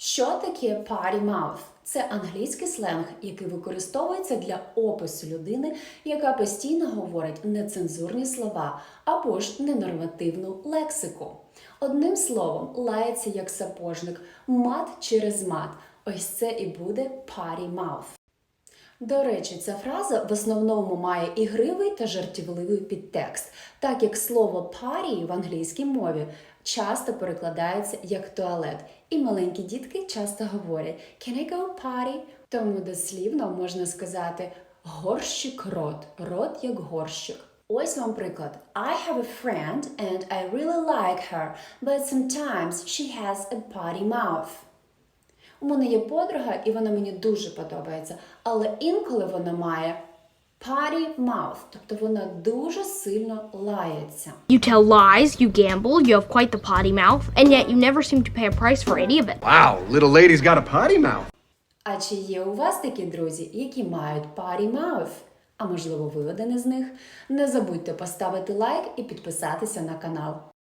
Що таке party mouth? Це англійський сленг, який використовується для опису людини, яка постійно говорить нецензурні слова або ж ненормативну лексику. Одним словом, лається як сапожник, мат через мат. Ось це і буде party mouth. До речі, ця фраза в основному має ігривий та жартівливий підтекст, так як слово party в англійській мові часто перекладається як туалет, і маленькі дітки часто говорять «Can I go party?», тому дослівно можна сказати горщик рот, рот як горщик. Ось вам приклад. I have a friend and I really like her, but sometimes she has a potty mouth. У мене є подруга, і вона мені дуже подобається, але інколи вона має potty mouth, тобто вона дуже сильно лається. You tell lies, you gamble, you have quite the potty mouth, and yet you never seem to pay a price for any of it. Wow, little lady's got a potty mouth. А чи є у вас такі друзі, які мають potty mouth? А можливо, ви один із них? Не забудьте поставити лайк і підписатися на канал.